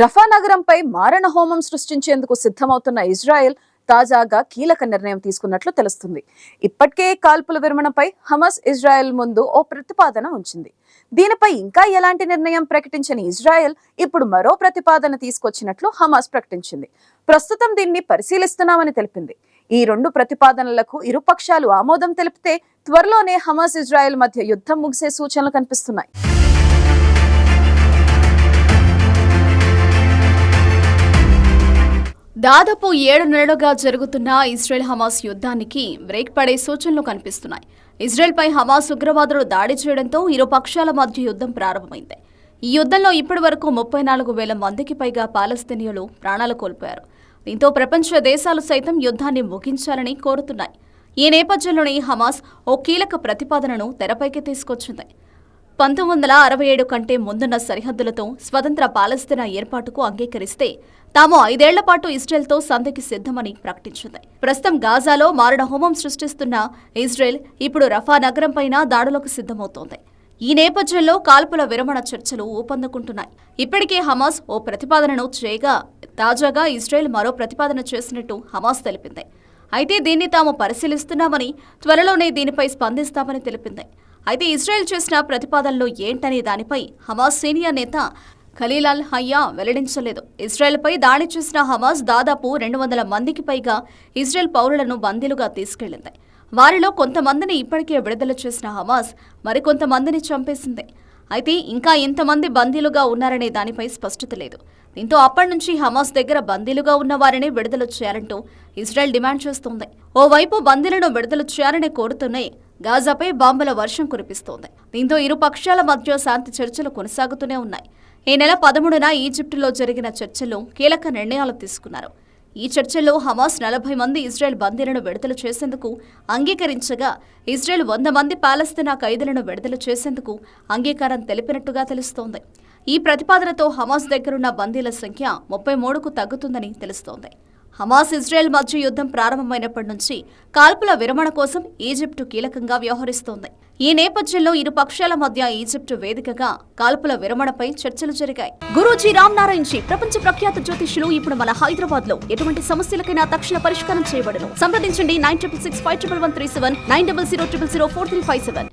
రఫా నగరంపై మారణ హోమం సృష్టించేందుకు సిద్ధమవుతున్న ఇజ్రాయెల్ తాజాగా కీలక నిర్ణయం తీసుకున్నట్లు తెలుస్తుంది. ఇప్పటికే కాల్పుల విరమణపై హమస్ ఇజ్రాయెల్ ముందు ఓ ప్రతిపాదన ఉంచింది. దీనిపై ఇంకా ఎలాంటి నిర్ణయం ప్రకటించని ఇజ్రాయెల్ ఇప్పుడు మరో ప్రతిపాదన తీసుకొచ్చినట్లు హమాస్ ప్రకటించింది. ప్రస్తుతం దీన్ని పరిశీలిస్తున్నామని తెలిపింది. ఈ రెండు ప్రతిపాదనలకు ఇరుపక్షాలు ఆమోదం తెలిపితే త్వరలోనే హమాస్ ఇజ్రాయెల్ మధ్య యుద్ధం ముగిసే సూచనలు కనిపిస్తున్నాయి. దాదాపు ఏడు నెలలుగా జరుగుతున్న ఇజ్రాయెల్ హమాస్ యుద్ధానికి బ్రేక్ పడే సూచనలు కనిపిస్తున్నాయి. ఇజ్రాయెల్పై హమాస్ ఉగ్రవాదులు దాడి చేయడంతో ఇరు పక్షాల మధ్య యుద్ధం ప్రారంభమైంది. ఈ యుద్ధంలో ఇప్పటి వరకు ముప్పై నాలుగు వేల మందికి పైగా పాలస్తీనియులు ప్రాణాలు కోల్పోయారు. దీంతో ప్రపంచ దేశాలు సైతం యుద్ధాన్ని ముగించాలని కోరుతున్నాయి. ఈ నేపథ్యంలోనే హమాస్ ఓ కీలక ప్రతిపాదనను తెరపైకి తీసుకొచ్చింది. పంతొమ్మిది వందల అరవై ఏడు కంటే ముందున్న సరిహద్దులతో స్వతంత్ర పాలస్తీనా ఏర్పాటుకు అంగీకరిస్తే తాము ఐదేళ్ళ పాటు ఇజ్రాయెల్తో సంధికి సిద్ధమని ప్రకటించింది. ప్రస్తుతం గాజాలో మారణ హోమం సృష్టిస్తున్న ఇజ్రాయెల్ ఇప్పుడు రఫా నగరంపైన దాడులకు సిద్ధమవుతోంది. ఈ నేపథ్యంలో కాల్పుల విరమణ చర్చలు ఊపందుకుంటున్నాయి. ఇప్పటికే హమాస్ ఓ ప్రతిపాదనను చేయగా తాజాగా ఇజ్రాయెల్ మరో ప్రతిపాదన చేసినట్టు హమాస్ తెలిపింది. అయితే దీన్ని తాము పరిశీలిస్తున్నామని త్వరలోనే దీనిపై స్పందిస్తామని తెలిపింది. అయితే ఇజ్రాయెల్ చేసిన ప్రతిపాదనలు ఏంటనే దానిపై హమాస్ సీనియర్ నేత ఖలీలాల్ హయ్యా వెల్లడించలేదు. ఇజ్రాయెల్పై దాడి చేసిన హమాస్ దాదాపు రెండు వందల మందికి పైగా ఇజ్రాయెల్ పౌరులను బందీలుగా తీసుకెళ్ళింది వారిలో కొంతమందిని ఇప్పటికే విడుదల చేసిన హమాస్ మరికొంతమందిని చంపేసింది. అయితే ఇంకా ఎంతమంది బందీలుగా ఉన్నారనే దానిపై స్పష్టత లేదు. దీంతో అప్పటి నుంచి హమాస్ దగ్గర బందీలుగా ఉన్న వారిని విడుదల చేయాలంటూ ఇజ్రాయెల్ డిమాండ్ చేస్తోంది. ఓవైపు బందీలను విడుదల చేయాలని కోరుతూనే గాజాపై బాంబుల వర్షం కురిపిస్తోంది. దీంతో ఇరు పక్షాల మధ్య శాంతి చర్చలు కొనసాగుతూనే ఉన్నాయి. ఈ నెల పదమూడున ఈజిప్టులో జరిగిన చర్చల్లో కీలక నిర్ణయాలు తీసుకున్నారు. ఈ చర్చల్లో హమాస్ నలభై మంది ఇజ్రాయెల్ బందీలను విడుదల చేసేందుకు అంగీకరించగా ఇజ్రాయెల్ వంద మంది పాలస్తీనా ఖైదీలను విడుదల చేసేందుకు అంగీకారం తెలిపినట్టుగా తెలుస్తోంది. ఈ ప్రతిపాదనతో హమాస్ దగ్గరున్న బందీల సంఖ్య ముప్పై మూడుకు తగ్గుతుందని తెలుస్తోంది. హమాస్ ఇజ్రాయెల్ మధ్య యుద్ధం ప్రారంభమైనప్పటి నుంచి కాల్పుల విరమణ కోసం ఈజిప్టు కీలకంగా వ్యవహరిస్తోంది. ఈ నేపథ్యంలో ఇరు పక్షాల మధ్య ఈజిప్టు వేదికగా కాల్పుల విరమణపై చర్చలు జరిగాయి. గురూజీ రామ్ నారాయణ్ జీ ప్రపంచ ప్రఖ్యాత జ్యోతిష్యులు ఇప్పుడు మన హైదరాబాద్లో ఎటువంటి సమస్యలకైనా తక్షణ పరిష్కారం చేయబడను. సంప్రదించండి nine triple six five triple one three seven nine double zero triple zero four three five seven.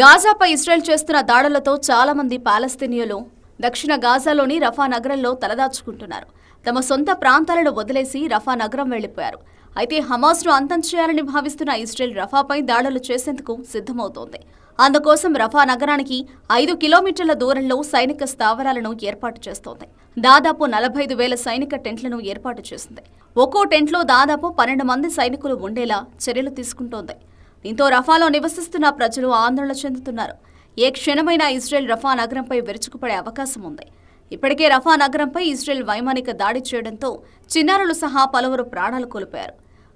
గాజాపై Israel చేస్తున్న దాడులతో చాలా మంది పాలస్తీనియులు దక్షిణ గాజాలోని రఫా నగరంలో తలదాచుకుంటున్నారు. తమ సొంత ప్రాంతాలను వదిలేసి రఫా నగరం వెళ్ళిపోయారు అయితే హమాస్ను అంతం చేయాలని భావిస్తున్న ఇస్రాయెల్ రఫాపై దాడులు చేసేందుకు సిద్ధమవుతోంది. అందుకోసం రఫా నగరానికి ఐదు కిలోమీటర్ల దూరంలో సైనిక స్థావరాలను ఏర్పాటు చేస్తోంది. దాదాపు నలభై ఐదు వేల సైనిక టెంట్లను ఏర్పాటు చేసింది. ఒక్కో టెంట్లో దాదాపు పన్నెండు మంది సైనికులు ఉండేలా చర్యలు తీసుకుంటోంది. దీంతో రఫాలో నివసిస్తున్న ప్రజలు ఆందోళన చెందుతున్నారు. ఏ క్షణమైనా ఇజ్రాయెల్ రఫా నగరంపై విరుచుకుపడే అవకాశం ఉంది. ఇప్పటికే రఫా నగరంపై ఇజ్రాయెల్ వైమానిక దాడి చేయడంతో చిన్నారులు సహా పలువురు ప్రాణాలు కోల్పోయారు.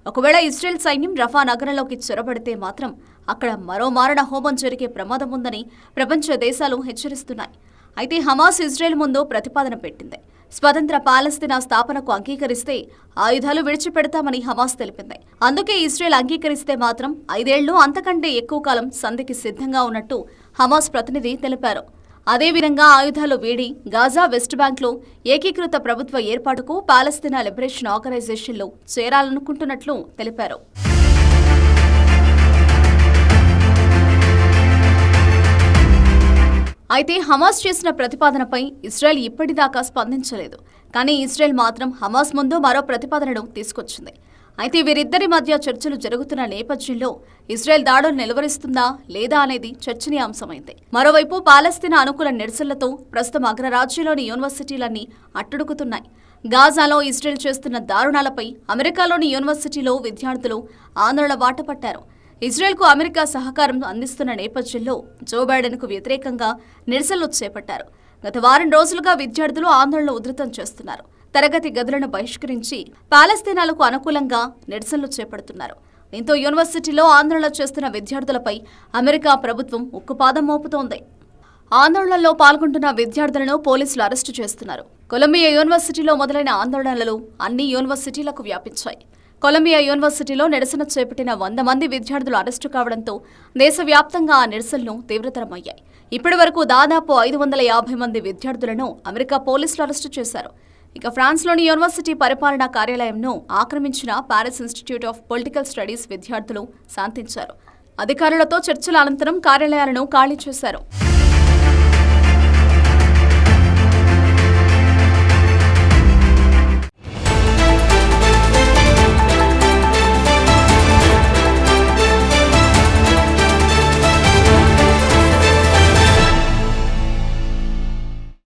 ఒకవేళ ఇజ్రాయెల్ సైన్యం రఫా నగరంలోకి చొరబడితే మాత్రం అక్కడ మరో మారణ హోమం జరిగే ప్రమాదం ఉందని ప్రపంచ దేశాలు హెచ్చరిస్తున్నాయి. అయితే హమాస్ ఇజ్రాయెల్ ముందు ప్రతిపాదన పెట్టింది. స్వతంత్ర పాలస్తీనా స్థాపనకు అంగీకరిస్తే ఆయుధాలు విడిచిపెడతామని హమాస్ తెలిపింది. అందుకే ఇజ్రాయెల్ అంగీకరిస్తే మాత్రం ఐదేళ్ళు అంతకంటే ఎక్కువ కాలం సంధికి సిద్ధంగా ఉన్నట్టు హమాస్ ప్రతినిధి తెలిపారు. అదేవిధంగా ఆయుధాలు వీడి గాజా వెస్ట్ బ్యాంక్లో ఏకీకృత ప్రభుత్వ ఏర్పాటుకు పాలస్తీనా లిబరేషన్ ఆర్గనైజేషన్లో చేరాలనుకుంటున్నట్లు తెలిపారు. అయితే హమాస్ చేసిన ప్రతిపాదనపై ఇస్రాయెల్ ఇప్పటిదాకా స్పందించలేదు. కానీ ఇస్రాయెల్ మాత్రం హమాస్ ముందు మరో ప్రతిపాదనను తీసుకొచ్చింది. అయితే వీరిద్దరి మధ్య చర్చలు జరుగుతున్న నేపథ్యంలో ఇస్రాయెల్ దాడులు నిలువరిస్తుందా లేదా అనేది చర్చనీయాంశమైంది. మరోవైపు పాలస్తీనా అనుకూల నిరసనలతో ప్రస్తుతం అగ్రరాజ్యంలోని యూనివర్సిటీలన్నీ అట్టుడుకుతున్నాయి గాజాలో ఇస్రాయెల్ చేస్తున్న దారుణాలపై అమెరికాలోని యూనివర్సిటీలో విద్యార్థులు ఆందోళన బాటపట్టారు. ఇజ్రాయెల్కు అమెరికా సహకారం అందిస్తున్న నేపథ్యంలో జో బైడెన్కు వ్యతిరేకంగా నిరసనలు చేపట్టారు. గత వారం రోజులుగా విద్యార్థులు ఆందోళన ఉధృతం చేస్తున్నారు. తరగతి గదులను బహిష్కరించి పాలస్తీనాలకు అనుకూలంగా నిరసనలు చేపడుతున్నారు. దీంతో యూనివర్సిటీలో ఆందోళన చేస్తున్న విద్యార్థులపై అమెరికా ప్రభుత్వం ఉక్కుపాదం మోపుతోంది. ఆందోళనలో పాల్గొంటున్న విద్యార్థులను పోలీసులు అరెస్టు చేస్తున్నారు. కొలంబియా యూనివర్సిటీలో మొదలైన ఆందోళనలు అన్ని యూనివర్సిటీలకు వ్యాపించాయి. కొలంబియా యూనివర్సిటీలో నిరసన చేపట్టిన వంద మంది విద్యార్థులు అరెస్టు కావడంతో దేశవ్యాప్తంగా ఆ నిరసనలు తీవ్రతరమయ్యాయి. ఇప్పటి వరకు దాదాపు ఐదు వందల యాభై మంది విద్యార్థులను అమెరికా పోలీసులు అరెస్టు చేశారు. ఇక ఫ్రాన్స్లోని యూనివర్సిటీ పరిపాలనా కార్యాలయంను ఆక్రమించిన Paris institute of political studies విద్యార్థులు శాంతించారు. అధికారులతో చర్చల అనంతరం కార్యాలయాలను ఖాళీ చేశారు.